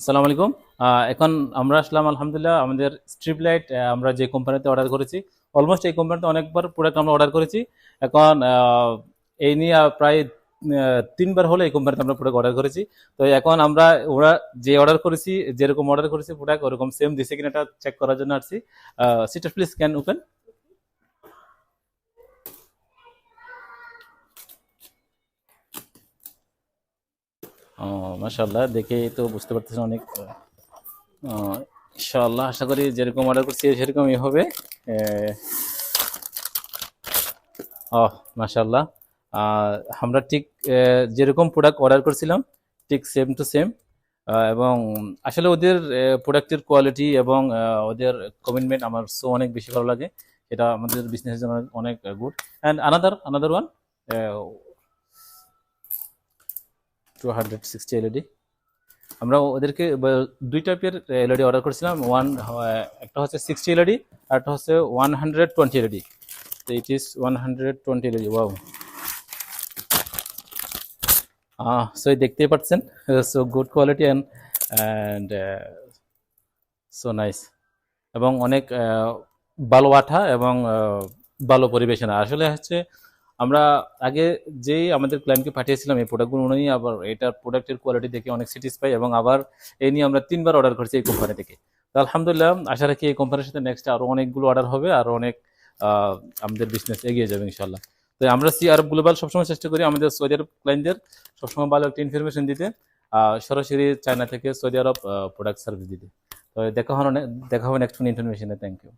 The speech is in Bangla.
আসসালামু আলাইকুম। এখন আমরা আসলাম, আলহামদুলিল্লাহ, আমাদের স্ট্রিপ লাইট আমরা যে কোম্পানিতে অর্ডার করেছি অলমোস্ট এই কোম্পানিতে অনেকবার প্রোডাক্ট আমরা অর্ডার করেছি। এখন এই নিয়ে প্রায় তিনবার হলো এই কোম্পানিতে আমরা প্রোডাক্ট অর্ডার করেছি। তো এখন আমরা, ওরা যে অর্ডার করেছি, যেরকম অর্ডার করেছি প্রোডাক্ট ওরকম সেম দিছে কিনা এটা চেক করার জন্য আসছি। সিটার প্লিজ ক্যান ওপেন ও মাশাআল্লাহ দেখে তো বুঝতে পারতেছেন অনেক। আহ, ইনশাআল্লাহ আশা করি যেরকম অর্ডার করছি সেরকমই হবে। ও মাশাআল্লাহ। আহ, আমরা ঠিক যেরকম প্রোডাক্ট অর্ডার করছিলাম ঠিক সেম টু সেম এবং আসলে ওদের প্রোডাক্টের কোয়ালিটি এবং ওদের কমিটমেন্ট আমার সো অনেক বেশি ভালো লাগে। এটা আমাদের বিজনেসের জন্য অনেক good and another another one two hundred sixty LED আমরা ওদেরকে দুই টাইপের এলইডি অর্ডার করেছিলাম। ওয়ান একটা হচ্ছে সিক্সটি এলইডি আর একটা হচ্ছে ওয়ান হান্ড্রেড টোয়েন্টি এলইডি তো it is one hundred twenty LED wow so দেখতেই পাচ্ছেন। So good quality and and so nice এবং অনেক ভালো আঠা এবং ভালো পরিবেশনা। আসলে হচ্ছে আমরা আগে যেই আমাদের ক্লায়েন্টকে পাঠিয়েছিলাম এই প্রোডাক্টগুলো উনি আবার এটার প্রোডাক্টের কোয়ালিটি দেখে অনেক স্যাটিসফাই এবং আবার এই নিয়ে আমরা তিনবার অর্ডার করেছি এই কোম্পানি থেকে। তো আলহামদুলিল্লাহ, আশা রাখি এই কোম্পানির সাথে নেক্সট আরও অনেকগুলো অর্ডার হবে, আর অনেক আমাদের বিজনেস এগিয়ে যাবে ইনশাল্লাহ তো আমরা সি আরব গ্লোবাল সবসময় চেষ্টা করি আমাদের সৌদি আরব ক্লায়েন্টদের সবসময় ভালো একটা ইনফরমেশন দিতে সরাসরি চায়না থেকে সৌদি আরব প্রোডাক্ট সার্ভিস দিতে। তো দেখা হবে দেখা হবে নেক্সট ইনফরমেশনে থ্যাংক ইউ